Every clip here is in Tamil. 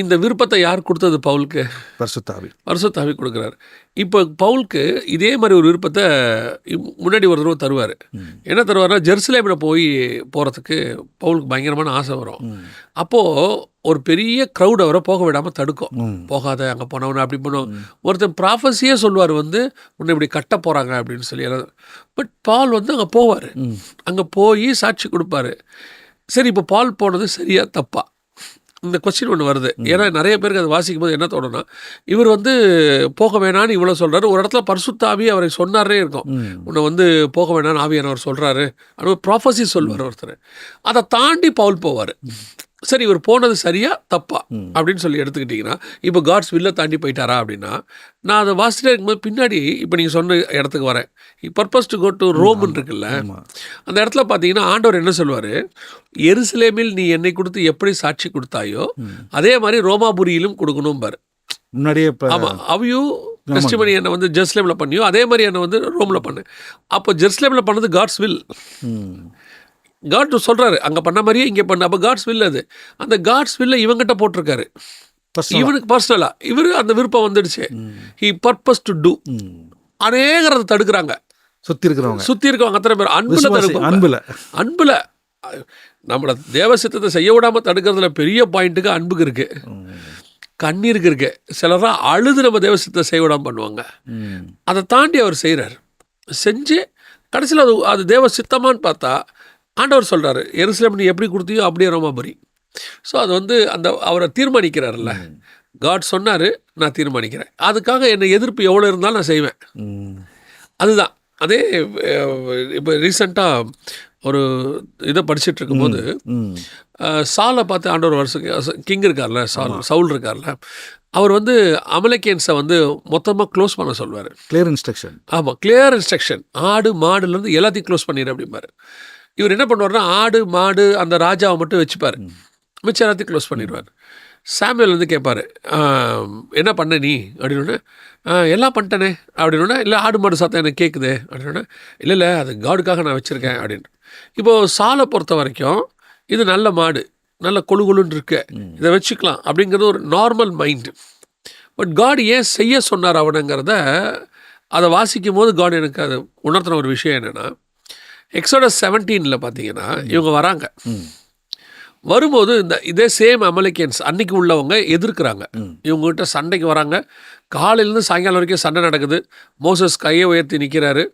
இந்த விருப்பத்தை யார் கொடுத்தது பவுலுக்கு? பரிசுத்தாவி. பரிசுத்தாவி கொடுக்குறாரு. இப்போ பவுலுக்கு இதே மாதிரி ஒரு விருப்பத்தை முன்னாடி ஒரு தடவை தருவார். என்ன தருவார்னா ஜெருசலேமில் போய் போகிறதுக்கு பவுலுக்கு பயங்கரமான ஆசை வரும். அப்போது ஒரு பெரிய க்ரௌட் அவரை போக விடாமல் தடுக்கும். போகாத அங்கே போனவன அப்படி பண்ணுவோம் ஒருத்தன் ப்ராஃபஸியே சொல்லுவார் வந்து உன்னை இப்படி கட்ட போகிறாங்க அப்படின்னு சொல்லி பட் பால் வந்து அங்கே போவார். அங்கே போய் சாட்சி கொடுப்பாரு. சரி இப்போ பால் போனது சரியா தப்பா? இந்த கொஸ்டின் ஒன்று வருது. ஏன்னா நிறைய பேருக்கு அது வாசிக்கும் போது என்ன தோணும்னா இவர் வந்து போக வேணான்னு இவ்வளோ சொல்கிறாரு ஒரு இடத்துல பரிசுத்தாவி அவரை சொன்னாரே இருக்கும். உன்னை வந்து போக வேணான்னு ஆவியானவர் சொல்கிறாரு அப்படின்னு ப்ராஃபஸி சொல்வார் ஒருத்தர். அதை தாண்டி பவுல் போவார். சரி இவர் போனது சரியா? தப்பா. அப்படின்னு சொல்லி எடுத்துக்கிட்டிங்கன்னா இப்போ காட்ஸ் வில்ல தாண்டி போயிட்டாரா அப்படின்னா நான் அதை வாசிட்டே இருக்கும்போது பின்னாடி இப்போ நீங்கள் சொன்ன இடத்துக்கு வரேன். பர்பஸ் டு கோ டு ரோம்னு இருக்குல்ல. அந்த இடத்துல பார்த்தீங்கன்னா ஆண்டவர் என்ன சொல்லுவார்? எருசலேமில் நீ என்னை கொடுத்து எப்படி சாட்சி கொடுத்தாயோ அதே மாதிரி ரோமாபுரியிலும் கொடுக்கணும் பாரு முன்னாடியே ஆமாம் அவையும் டெஸ்டிமனி என்னை வந்து ஜெருசலேமில் பண்ணியோ அதே மாதிரி என்னை வந்து ரோமில் பண்ணு. அப்போ ஜெருசலேமில் பண்ணது காட்ஸ் வில் காட் சொல்கிறாரு அங்கே பண்ண மாதிரியே இங்கே பண்ண. அப்போ காட்ஸ் வில் அது. அந்த காட்ஸ் வில்ல இவங்கிட்ட போட்டிருக்காரு. இவனுக்கு பர்சனலாக இவர் அந்த விருப்பம் வந்துடுச்சு. ஹி பர்பஸ் டு டூ அநேகர் அதை தடுக்கிறாங்க. சுற்றி இருக்கிறவங்க. சுற்றி இருக்கவங்க அத்தனை பேர். அன்புல அன்புல. அன்புல. நம்மளை தேவசித்தத்தை செய்ய விடாம தடுக்கிறதுல பெரிய பாயிண்ட்டுக்கு அன்புக்கு இருக்கு. கண்ணீருக்கு இருக்கு. சிலர்லாம் அழுது நம்ம தேவசித்தத்தை செய்ய விடாம பண்ணுவாங்க. அதை தாண்டி அவர் செய்கிறார் செஞ்சு கடைசியில் அது அது தேவ சித்தமான்னு பார்த்தா ஆண்டவர் சொல்கிறாரு எருசலேம் நீ எப்படி கொடுத்தியோ அப்படியே ரோமாபுரி ஸோ அது வந்து அந்த அவரை தீர்மானிக்கிறார்ல காட் சொன்னார் நான் தீர்மானிக்கிறேன். அதுக்காக என்னை எதிர்ப்பு எவ்வளோ இருந்தாலும் நான் செய்வேன். அதுதான். அதே இப்போ ரீசெண்டாக ஒரு இதை படிச்சுட்டு இருக்கும்போது சாலை பார்த்து ஆண்டவர் வருஷம் கிங் இருக்கார்ல சால் சவுல் இருக்கார்ல. அவர் வந்து அமலக்கியன்ஸை வந்து மொத்தமாக க்ளோஸ் பண்ண சொல்வார் கிளியர் இன்ஸ்ட்ரக்ஷன் ஆமாம் கிளியர் இன்ஸ்ட்ரக்ஷன் ஆடு மாடுலேருந்து எல்லாத்தையும் க்ளோஸ் பண்ணிடு அப்படிம்பாரு. இவர் என்ன பண்ணுவார்னா ஆடு மாடு அந்த ராஜாவை மட்டும் வச்சுப்பார். மிச்சம் எல்லாத்தையும் க்ளோஸ் பண்ணிடுவார். சாமுவேல் வந்து கேட்பாரு "ஆம், என்ன பண்ண நீ? அப்படின்னு எல்லாம் பண்ணிட்டேனே. அப்படின்னு இல்லை ஆடு மாடு சத்தம் எனக்கு கேட்குது அப்படின்னு இல்லை இல்லை அது காடுக்காக நான் வச்சுருக்கேன். அப்படின்னு இப்போது சாலை பொறுத்த வரைக்கும் இது நல்ல மாடு நல்ல கொழு கொழுன்னு இருக்கு இதை வச்சுக்கலாம் அப்படிங்கிறது ஒரு நார்மல் மைண்டு பட் காட் ஏன் செய்ய சொன்னார் அவனுங்கிறத அதை வாசிக்கும் போது காட் எனக்கு அது உணர்த்தின ஒரு விஷயம் என்னென்னா எக்ஸோடஸ் செவன்டீனில் பார்த்தீங்கன்னா இவங்க வராங்க. வரும்போது இந்த இதே சேம் அமெரிக்கன்ஸ் அன்னைக்கு உள்ளவங்க எதிர்க்கிறாங்க. இவங்ககிட்ட சண்டைக்கு வராங்க. காலையிலேருந்து சாயங்காலம் வரைக்கும் சண்டை நடக்குது. மோசஸ் கையை உயர்த்தி நிற்கிறாரு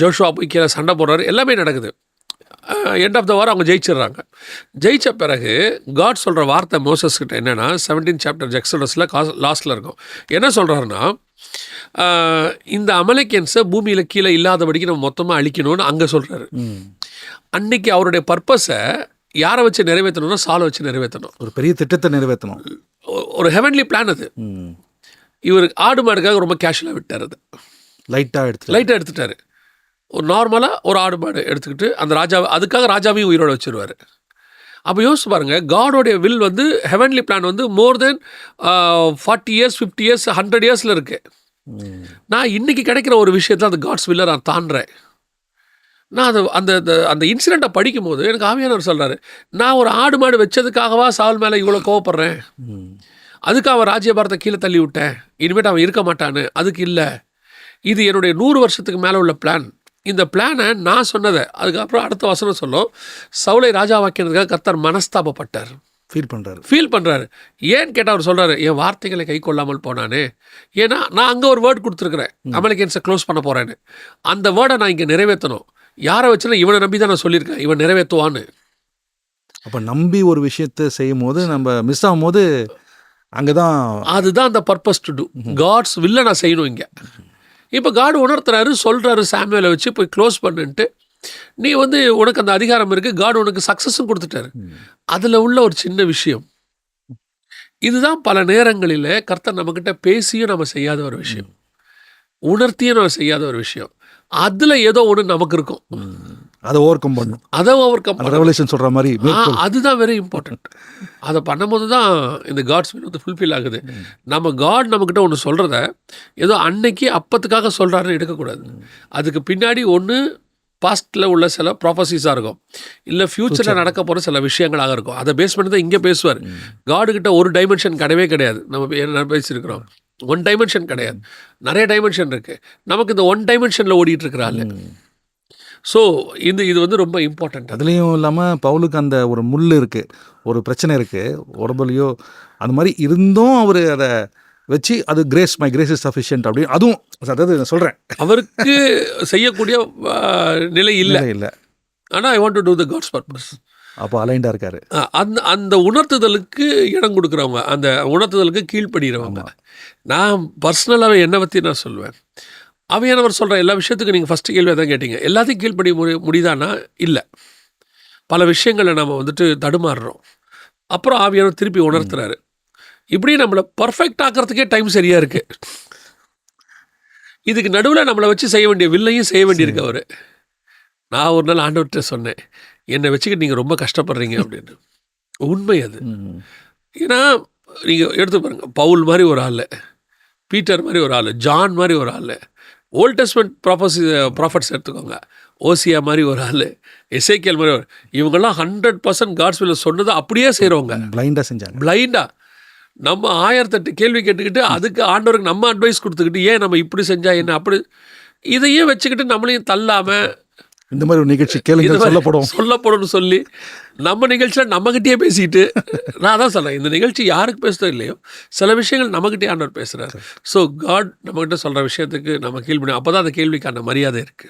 ஜோஷுவா போய் கீழே சண்டை போடுறாரு. எல்லாமே நடக்குது. எண்ட் ஆஃப் த வார் அவங்க ஜெயிச்சிடுறாங்க. ஜெயிச்ச பிறகு காட் சொல்கிற வார்த்தை மோசஸ் கிட்ட என்னென்னா செவன்டீன் சாப்டர் ஜெக்ஸடஸில் காஸ் லாஸ்ட்டில் இருக்கும். என்ன சொல்கிறாருன்னா இந்த அமெரிக்கன்ஸை பூமியில் கீழே இல்லாதபடிக்கு நம்ம மொத்தமாக அழிக்கணும்னு அங்கே சொல்கிறாரு அன்னைக்கு அவருடைய பர்பஸை யாரை வச்சு நிறைவேற்றணும்னா சாலை வச்சு நிறைவேற்றணும் ஒரு பெரிய திட்டத்தை நிறைவேற்றணும் ஒரு ஹெவன்லி பிளான் அது. இவர் ஆடு மாடுக்காக ரொம்ப கேஷுவலாக விட்டார் அது. லைட்டாக எடுத்து லைட்டாக எடுத்துட்டாரு. ஒரு நார்மலாக ஒரு ஆடு மாடு எடுத்துக்கிட்டு அந்த ராஜாவை அதுக்காக ராஜாவையும் உயிரோட வச்சுருவார். அப்போ யோசிச்சு பாருங்க காடோடைய வில் வந்து ஹெவன்லி பிளான் வந்து more then forty years fifty years hundred இயர்ஸில் இருக்குது நான் இன்றைக்கி கிடைக்கிற ஒரு விஷயத்தை அந்த காட்ஸ் வில்லை நான் தாண்டுறேன். நான் அது அந்த அந்த- அந்த இன்சிடெண்ட்டை படிக்கும்போது எனக்கு ஆவியானவர் சொல்கிறாரு நான் ஒரு ஆடு மாடு வச்சதுக்காகவா சாவல் மேலே இவ்வளோ கோவப்படுறேன்? அதுக்கு அவன் ராஜ்யபாரத்தை கீழே தள்ளி விட்டேன். இனிமேட்டு அவன் இருக்க மாட்டான்னு. அதுக்கு இல்லை. இது என்னுடைய நூறு வருஷத்துக்கு மேலே உள்ள பிளான் இந்த பிளானை நான் சொன்னதை அதுக்கப்புறம் அடுத்த வசனம் சொல்லும். சவுளை ராஜாவாக்கினதுக்காக கர்த்தர் மனஸ்தாபப்பட்டார். ஃபீல் பண்ணுறாரு ஃபீல் பண்ணுறாரு ஏன்னு கேட்டால் அவர் சொல்கிறாரு என் வார்த்தைகளை கை கொள்ளாமல் போனானே? ஏன்னா நான் அங்கே ஒரு வேர்ட் கொடுத்துருக்குறேன். அமெரிக்கன்ஸை க்ளோஸ் பண்ண போகிறேன்னு அந்த வேர்டை நான் இங்கே நிறைவேற்றணும் யாரை வச்சுனா இவனை நம்பி தான் நான் சொல்லியிருக்கேன். இவன் நிறைவேற்றுவான்னு. அப்போ நம்பி ஒரு விஷயத்தை செய்யும் போது நம்ம மிஸ் ஆகும்போது அங்கே தான் அதுதான் அந்த பர்பஸ் டு டூ காட்ஸ் வில்ல நான் செய்யணும் இங்கே. இப்போ காடு உணர்த்துறாரு சொல்கிறாரு சாமுவேலை வச்சு போய் க்ளோஸ் பண்ணுன்ட்டு. நீ வந்து உனக்கு அந்த அதிகாரம் இருக்குது காடு உனக்கு சக்ஸஸும் கொடுத்துட்டாரு. அதில் உள்ள ஒரு சின்ன விஷயம். இதுதான் பல நேரங்களில் கர்த்தர் நம்மக்கிட்ட பேசியும் நம்ம செய்யாத ஒரு விஷயம். உணர்த்தியும் நம்ம செய்யாத ஒரு விஷயம். அதில் ஏதோ ஒன்று நமக்கு இருக்கும். அதை ஓவர் கம் பண்ணும் அதை ஓவர் கம் ரெவலேஷன் சொல்கிற மாதிரி அதுதான் வெரி இம்பார்ட்டன்ட் அதை பண்ணும்போது தான் இந்த காட்ஸ் வில் வந்து ஃபுல்ஃபில் ஆகுது. நம்ம காட் நம்மக்கிட்ட ஒன்று சொல்கிறத ஏதோ அன்னைக்கு அப்பத்துக்காக சொல்கிறாருன்னு எடுக்கக்கூடாது. அதுக்கு பின்னாடி ஒன்று பாஸ்ட்டில் உள்ள சில ப்ராஃபஸிஸாக இருக்கும். இல்லை ஃப்யூச்சரில் நடக்க போகிற சில விஷயங்களாக இருக்கும். அதை பேஸ் பண்ணி தான் இங்கே பேசுவார். காடு கிட்ட ஒரு டைமென்ஷன் கிடையவே கிடையாது. நம்ம என்ன பேசியிருக்கிறோம். ஒன் டைமென்ஷன் கிடையாது. நிறைய டைமென்ஷன் இருக்குது நமக்கு இந்த ஒன் டைமென்ஷனில் ஓடிட்டு இருக்கிறாள் ஸோ இந்த இது வந்து ரொம்ப இம்பார்ட்டண்ட் அதுலேயும் இல்லாமல் பவுலுக்கு அந்த ஒரு முள் இருக்குது ஒரு பிரச்சனை இருக்குது உடம்புலையோ அந்த மாதிரி இருந்தும் அவர் அதை வச்சு அது grace my grace is sufficient அப்படின்னு அதுவும் அதாவது நான் சொல்கிறேன் அவருக்கு செய்யக்கூடிய நிலை இல்லை. இல்லை இல்லை. ஆனால் I want to do the God's purpose அப்போ அலைண்டாக இருக்காரு. அந்த அந்த உணர்த்துதலுக்கு இடம் கொடுக்குறவங்க அந்த உணர்த்துதலுக்கு கீழ்ப்படுகிறவங்க நான் பர்சனலாகவே என்னை பற்றி நான் சொல்லுவேன் அவையானவர் சொல்கிற எல்லா விஷயத்துக்கும் நீங்கள் ஃபஸ்ட்டு கேள்வி தான் கேட்டீங்க. எல்லாத்தையும் கீழ்ப்படி முடி முடியுதானா இல்லை. பல விஷயங்களை நம்ம வந்துட்டு தடுமாறுறோம். அப்புறம் ஆவியானவர் திருப்பி உணர்த்துறாரு. இப்படி நம்மளை பர்ஃபெக்ட் ஆக்கிறதுக்கே டைம் சரியாக இருக்குது இதுக்கு நடுவில் நம்மளை வச்சு செய்ய வேண்டிய வில்லையும் செய்ய வேண்டியிருக்கு அவர். நான் ஒரு நாள் ஆண்டவர்கிட்ட சொன்னேன் என்னை வச்சுக்கிட்டு நீங்கள் ரொம்ப கஷ்டப்படுறீங்க அப்படின்னு. உண்மை அது. ஏன்னா நீங்கள் எடுத்து பாருங்க பவுல் மாதிரி ஒரு ஆள் பீட்டர் மாதிரி ஒரு ஆள் ஜான் மாதிரி ஒரு ஆள் ஓல்ட் டெஸ்ட்மெண்ட் ப்ராஃபஸி ப்ராஃபட்ஸ் எடுத்துக்கோங்க ஓசியா மாதிரி ஒரு ஆள் எசேக்கியல் மாதிரி ஒரு இவங்கெல்லாம் ஹண்ட்ரட் பர்சன்ட் காட்ஸ்வில் சொன்னதை அப்படியே செய்கிறவங்க பிளைண்டாக செஞ்சாங்க. பிளைண்டா. நம்ம ஆயிரத்தெட்டு கேள்வி கேட்டுக்கிட்டு அதுக்கு ஆண்டவருக்கு நம்ம அட்வைஸ் கொடுத்துக்கிட்டு ஏன் நம்ம இப்படி செஞ்சா என்ன அப்படி இதையே வச்சுக்கிட்டு நம்மளையும் தள்ளாம இந்த மாதிரி ஒரு நிகழ்ச்சி கேளுங்க சொல்லப்படும். சொல்லப்படும்னு சொல்லி நம்ம நிகழ்ச்சியில் நம்மகிட்டயே பேசிட்டு நான் தான் சொல்றேன் இந்த நிகழ்ச்சி யாருக்கு பேசுதோ இல்லையோ சில விஷயங்கள் நம்மகிட்டயே ஆண்டவர் பேசுறாரு. ஸோ காட் நம்மகிட்ட சொல்ற விஷயத்துக்கு நம்ம கீழ்படி அப்போ தான் அந்த கேள்விக்கான மரியாதை இருக்கு.